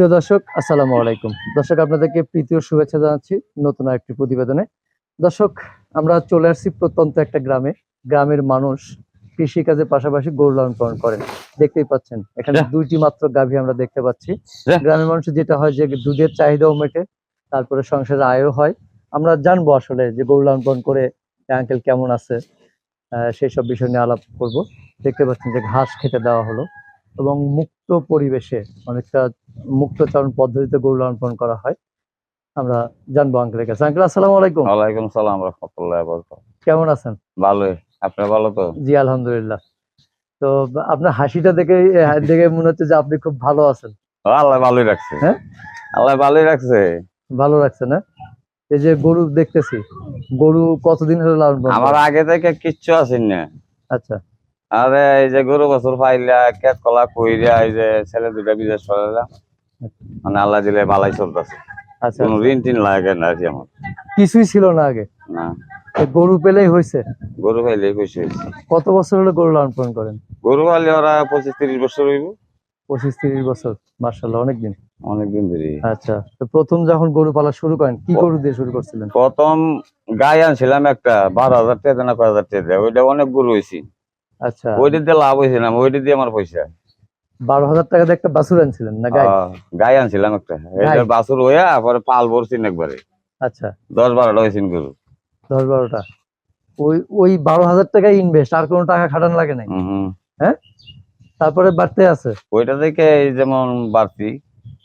প্রিয় দর্শক আসসালামু আলাইকুম। দর্শক আপনাদেরকে প্রীতি ও শুভেচ্ছা জানাচ্ছি নতুন একটি প্রতিবেদনে। দর্শক আমরা চলে আসছি প্রত্যন্ত একটা গ্রামে। গ্রামের মানুষ কৃষি কাজের পাশাপাশি গরু লালন পালন করেন। দেখতেই পাচ্ছেন এখানে দুইটি মাত্র গাভী আমরা দেখতে পাচ্ছি। গ্রামের মানুষের যেটা হয় যে দুধের চাহিদাও মেটে তারপরে সংসারের আয়ও হয়। আমরা জানব আসলে যে গরু লালন পালন করে আঙ্কেল কেমন আছে সেই সব বিষয় নিয়ে আলাপ করব। দেখতে পাচ্ছেন যে ঘাস খেতে দেওয়া হলো। এবং মুক্ত পরিবেশে অনেকটা মুক্তচরণ পদ্ধতিতে গরু লালন পালন করা হয়। আমরা জানব আঙ্কেলের কাছে। আঙ্কেল আসসালামু আলাইকুম। ওয়ালাইকুম সালাম রহমতুল্লাহ কেমন আছেন? ভালোই আপনি ভালো তো? জি আলহামদুলিল্লাহ। তো আপনার হাসিটা দেখে দেখে মনে হচ্ছে যে আপনি খুব ভালো আছেন। আল্লাহ ভালোই রাখছে। হ্যাঁ? আল্লাহ ভালোই রাখছে। ভালো লাগছে না এই যে গরু দেখতেছি গরু কতদিন হলো লালন আমার আগে থেকে কিচ্ছু আছেন না। আচ্ছা। আরে এই যে গরু বছর পাইলা কেট কলা কইরা এই যে ছেলে দুটা বিদেশ চলাইলাম মানে আল্লাহ দিলে ভালাই চলতেছে। আচ্ছা কোনো ঋণ টিন লাগে না আর কি আমার। কিছুই ছিল না আগে? না। গরু পেলেই হয়েছে? গরু পাইলে খুশি হয়েছে। কত বছর হলো গরু লালন পালন করেন? গরু পাইলে ওরা পঁচিশ তিরিশ বছর হইব। পঁচিশ তিরিশ বছর মার্শাল্লাহ অনেকদিন। অনেকদিন ধরে। আচ্ছা তো প্রথম যখন গরু পালা শুরু করেন কি গরু দিয়ে শুরু করছিলেন? প্রথম গায়ে আনছিলাম একটা বারো হাজার টাকা না কয় হাজার টাকা ওইটা অনেক গরু হয়েছি। আচ্ছা। ওইটা দিয়ে লাভ হয়েছে না ওইটা দিয়ে আমার পয়সা। বারো হাজার টাকা দিয়ে একটা বাছুর আনছিলেন না গাই? গাই আনছিলাম একটা। এটা বাছুর হইয়া পরে পাল ভরছিন একবারে। আচ্ছা। দশ বারোটা হয়েছিল গরু। দশ বারোটা। ওই ওই বারো হাজার টাকা ইনভেস্ট আর কোনো টাকা খাটানো লাগে নাই? হুম। তারপরে বাড়তে আছে? ওইটা থেকে যেমন বাড়তি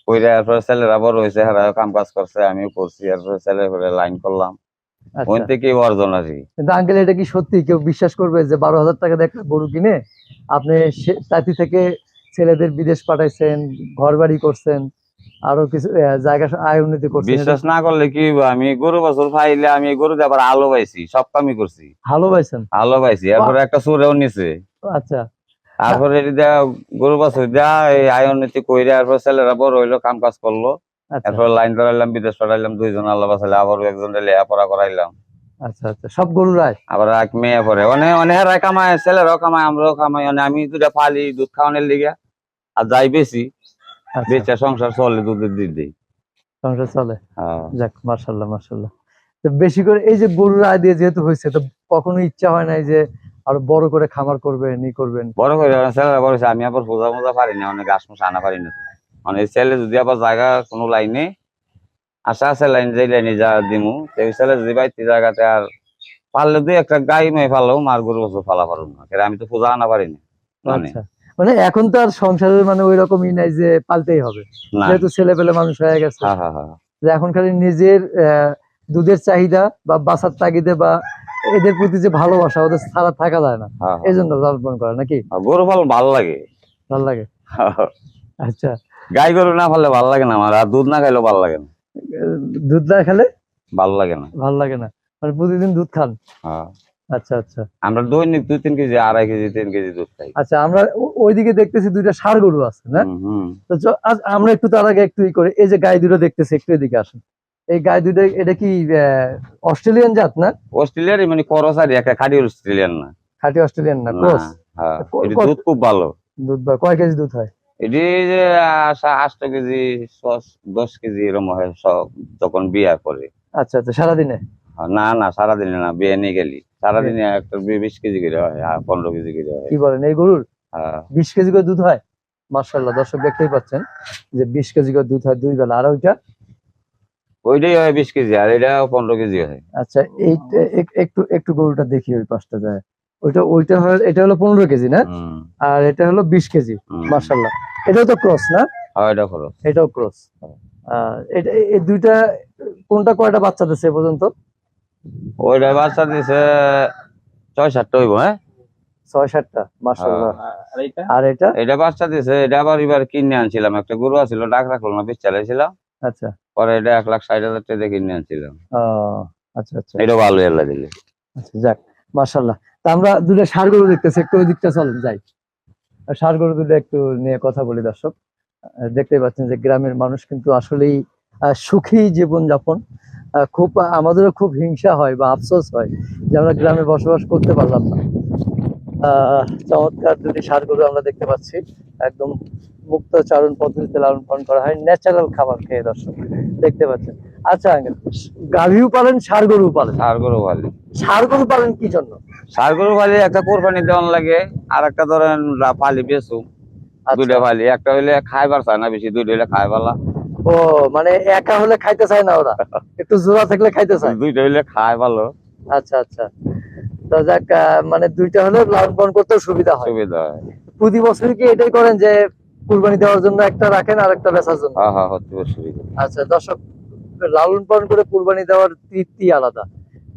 ওইটা এরপরে ছেলেরা বড় হয়েছে হারা কাম কাজ করছে আমিও করছি এরপরে ছেলে লাইন করলাম। আচ্ছা। থেকে অর্জন আর কি কিন্তু আঙ্কেল এটা কি সত্যি? কেউ বিশ্বাস করবে যে বারো হাজার টাকা দিয়ে একটা গরু কিনে আপনি তাঁতি থেকে ছেলেদের বিদেশ পাঠাইছেন ঘর বাড়ি করছেন আরও কিছু জায়গা আয় উন্নতি করছেন বিশ্বাস না করলে কি আমি গরু বছর পাইলে আমি গরু আবার আলো পাইছি সব কামই করছি। ভালো পাইছেন? আলো পাইছি এরপরে একটা সুরেও নিছে। আচ্ছা। তারপরে গরু বছর দিয়া এই আয় উন্নতি কইরা এরপর ছেলেরা বড় হইল কাম কাজ করল। এরপর লাইন ধরাইলাম বিদেশ পাঠাইলাম দুইজন আল্লাহ বাসাইলে আবার একজন লেখাপড়া করাইলাম। আচ্ছা আচ্ছা। সব গরু রায়? আবার এক মেয়ে পরে। অনেক অনেক কামায় ছেলেরাও কামায় আমরাও কামাই। আমি দুটা পালি দুধ খাওয়ানোর লিগে। আর যাই বেশি আচ্ছা। বেচা সংসার চলে দুধের দিক দিই সংসার চলে? হ্যাঁ। যাক মার্শাল্লাহ মার্শাল্লাহ তো বেশি করে এই যে গরুর আয় দিয়ে যেহেতু হয়েছে তো কখনো ইচ্ছা হয় নাই যে আরও বড় করে খামার করবেন ই করবেন? বড় করে ছেলেরা বড় হয়েছে, আমি আবার পূজা মোজা পারি না অনেক ঘাস মুস আনা পারি না। তো। মানে এই ছেলে যদি আবার জায়গা কোনো লাইনে আশা আছে লাইন যে লাইনে যা দিমু সেই ছেলে যদি বাইতে জায়গাতে আর পারলে দুই একটা গাই মেয়ে ফালাও মার গরু বছর ফালা পারব না। আমি তো পূজা আনা পারি না। মানে আচ্ছা। মানে এখন তো আর সংসারের মানে ওই রকমই নাই যে পালতেই হবে। যেহেতু ছেলে পেলে মানুষ হয়ে গেছে। হ্যাঁ হ্যাঁ হ্যাঁ। যে এখন খালি নিজের দুধের চাহিদা বা বাসার তাগিদে বা এদের প্রতি যে ভালোবাসা ওদের ছাড়া থাকা যায় না। এই। জন্য লালন করে নাকি? গরু পালন ভালো লাগে। ভালো লাগে। আচ্ছা। গাই গরু না ফালে ভালো লাগে না আমার আর দুধ না খাইলেও ভালো লাগে না। দুধ না খেলে ভালো লাগে না। ভালো লাগে না। মানে প্রতিদিন দুধ খান? হ্যাঁ। আচ্ছা আচ্ছা। আমরা দৈনিক দুই তিন কেজি আড়াই কেজি তিন কেজি দুধ খাই। আচ্ছা আমরা ওইদিকে দেখতেছি দুইটা ষাড় গরু আছে না। তো আজ আমরা একটু তার আগে একটু ই করে। এই যে গাই দুটো দেখতেছি একটু এদিকে আসেন। এই গাই দুটো এটা কি অস্ট্রেলিয়ান জাত না? অস্ট্রেলিয়ারই মানে করসারি একটা খাঁটি অস্ট্রেলিয়ান না। খাঁটি অস্ট্রেলিয়ান না ক্রস? হ্যাঁ। দুধ খুব ভালো। দুধ কয় কেজি দুধ হয়? এটি আষ্ট কেজি দশ কেজি এরকম হয় সব যখন বিয়া করে। আচ্ছা আচ্ছা সারাদিনে? না না সারাদিনে না বিয়ে নিয়ে গেলি। সারাদিনে একটা বিশ কেজি করে হয় পনেরো কেজি করে হয়। কি বলেন এই গরুর? হ্যাঁ। বিশ কেজি করে দুধ হয়? মার্শাল্লাহ দর্শক দেখতেই পাচ্ছেন যে বিশ কেজি করে দুধ হয় দুই বেলা আর ওইটা? ওইটাই হয় বিশ কেজি আর এটা পনেরো কেজি হয়। আচ্ছা এই একটু একটু গরুটা দেখি ওই পাঁচটা যায়। ওইটা ওইটা হয় এটা হলো পনেরো কেজি না? আর এটা হলো বিশ কেজি। মার্শাল্লাহ এটাও তো ক্রস না? হয় এটা খরচ এটাও ক্রস এটা এই দুইটা কোনটা কয়টা বাচ্চা দিচ্ছে এ পর্যন্ত? ওইটা বাচ্চা দিছে ছয় সাতটা হইব হ্যাঁ? ছয় সাতটা মার্শাল্লাহ আর এটা? এটা বাচ্চা দিছে এটা আবার এবার কিনে আনছিলাম। একটা গরু আছিল ডাক রাখল না বেশ চালাইছিলাম। আচ্ছা। পরে এটা এক লাখ ষাট হাজার টাকা দিয়ে কিনে আনছিলাম। আচ্ছা আচ্ছা। এটা ভালো এল্লা দিলে। আচ্ছা যাক মার্শাল্লাহ তা আমরা দুটো ষাড় গরু দেখতেছি একটু ওই দিকটা চলেন যাই। ষাড় গরু দুটো একটু নিয়ে কথা বলি দর্শক। আহ, দেখতেই পাচ্ছেন যে গ্রামের মানুষ কিন্তু আসলেই সুখী জীবন যাপন খুব আমাদেরও খুব হিংসা হয় বা আফসোস হয় যে আমরা গ্রামে বসবাস করতে পারলাম না। চমৎকার দুটি গরু আমরা দেখতে পাচ্ছি। একদম মুক্ত চারণ পদ্ধতিতে লালন পালন করা হয় ন্যাচারাল খাবার খেয়ে দর্শক দেখতে পাচ্ছেন। আচ্ছা গাভীও পালেন ষাঁড় গরু পালেন সার গরু ভালি ষাঁড় গরু পালেন কি জন্য? সার গরু একটা কোরবানি দেওয়ান লাগে আর একটা ধরেন পালি আচ্ছা। দুইটা পালি একটা হইলে খাইবার চায় না বেশি দুইটা হইলে ও মানে একা হলে খাইতে চায় না ওরা? একটু জোড়া থাকলে খাইতে চায়? দুইটা হইলে খায় ভালো। আচ্ছা আচ্ছা। তো যাক মানে দুইটা হলে লালন পালন করতেও সুবিধা হয়। সুবিধা হয়। প্রতি বছর কি এটাই করেন যে কুরবানি দেওয়ার জন্য একটা রাখেন আর একটা বেচার জন্য? হ্যাঁ হ্যাঁ আচ্ছা দর্শক লালন পালন করে কুরবানি দেওয়ার তৃপ্তি আলাদা।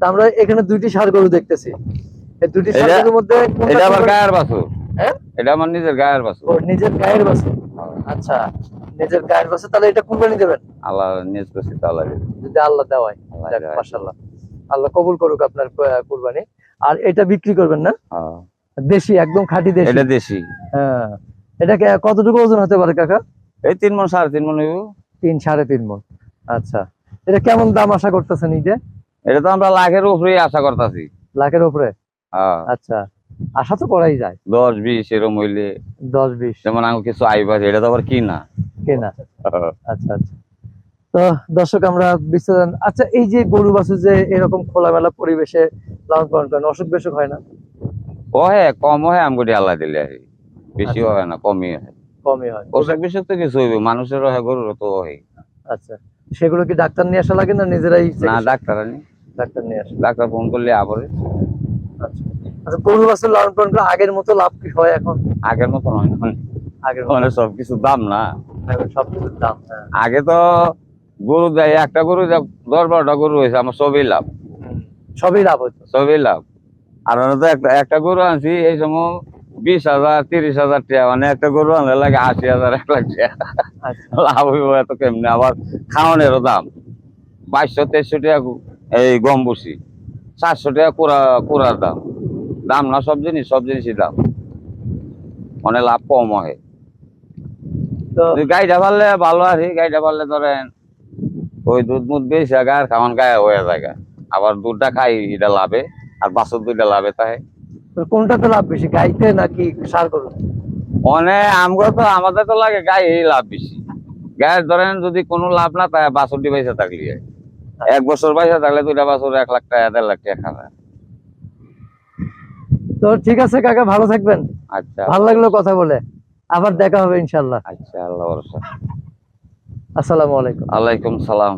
তা আমরা এখানে দুইটি ষাঁড় গরু দেখতেছি। এই দুইটি এটা- গরুর মধ্যে এটা আমার গায়ের বাছুর। হ্যাঁ? এটা আমার নিজের গায়ের বাছুর। ও নিজের গায়ের বাসে আচ্ছা নিজের গায়ের বাসে তাহলে এটা কুরবানি দেবেন? আল্লাহ নিজ করছি তাল্লা যদি আল্লাহ দেওয়ায় আল্লাহ মাশাআল্লাহ। আল্লাহ কবুল করুক আপনার কুরবানি। আর এটা বিক্রি করবেন না? হ্যাঁ। দেশি একদম খাঁটি দেশি। এটা দেশি। হ্যাঁ। এটাকে কতটুকু ওজন হতে পারে কাকা? এই তিন মন সাড়ে তিন মন হইব। তিন সাড়ে তিন মন। আচ্ছা। এটা কেমন দাম আশা করতেছেন এই যে? এটা তো আমরা লাখের উপরেই আশা করতেছি। লাখের উপরে? হ্যাঁ। আচ্ছা আশা তো করাই যায়। দশ বিশ এরম হইলে দশ বিশ। যেমন আমি কিছু আইবার এটা তো আবার কি না কেনা আচ্ছা আচ্ছা। তো দর্শক আমরা বিস্তার আচ্ছা এই যে গরু বাছু যে এরকম খোলামেলা পরিবেশে লালন পালন করেন অসুখ বিসুখ হয় না? ও হ্যাঁ কম হয় আমগুটি আল্লাহ দিলে। বেশি আচ্ছা। হয় না কমই হয়। কমই হয়। অসুখ বিসুখ তো কিছু হইবে মানুষের হয় গরুর তো হয়। আচ্ছা। সেগুলো কি ডাক্তার নিয়ে আসা লাগে না নিজেরাই না ডাক্তার আনি। ডাক্তার নিয়ে আসে। ডাক্তার ফোন করলে আবার। আচ্ছা। আচ্ছা গরু বাছুর লালন পালন করে আগের মতো লাভ কি হয় এখন? আগের মতন হয় না। আগের মতো। মানে সব কিছু দাম না। এখন সব কিছুর দাম হ্যাঁ। আগে তো গরু দেয় একটা গরু দশ বারোটা গরু হয়েছে আমার সবই লাভ। সবই লাভ হচ্ছে সবই লাভ। আর তো একটা একটা গরু আনছি এই সময় বিশ হাজার তিরিশ হাজার টাকা মানে একটা গরু আনলে লাগে আশি হাজার এক লাখ টাকা আচ্ছা। লাভ হইব এত কেমনি? আবার খাওয়ানোরও দাম। বাইশশো তেইশশো টাকা এই গম বসি চারশো টাকা কুড়া কুড়ার দাম। দাম না সব জিনিস সব জিনিসই দাম। মানে লাভ কম হয়। তো গাইটা পারলে ভালো আছি গাইটা পারলে ধরেন ওই দুধ মুধ বেশি গায়ের খাওয়ান গায়ে হয়ে যায় আবার দুধটা খাই এটা লাভে আর বাছর দুইটা লাভে তাই কোনটাতে লাভ বেশি গাইতে নাকি সার গরু? মানে আমগো তো আমাদের তো লাগে গায়ে লাভ বেশি। গায়ের ধরেন যদি কোনো লাভ না তাই বাছরটি পয়সা থাকলি এক বছর পয়সা থাকলে দুইটা বছর এক লাখ টাকা দেড় লাখ টাকা খাবে। তো ঠিক আছে কাকা ভালো থাকবেন। আচ্ছা। ভালো লাগল কথা বলে। আবার দেখা হবে ইনশাল্লাহ আচ্ছা আল্লাহ আসসালামু আলাইকুম। আলাইকুম সালাম।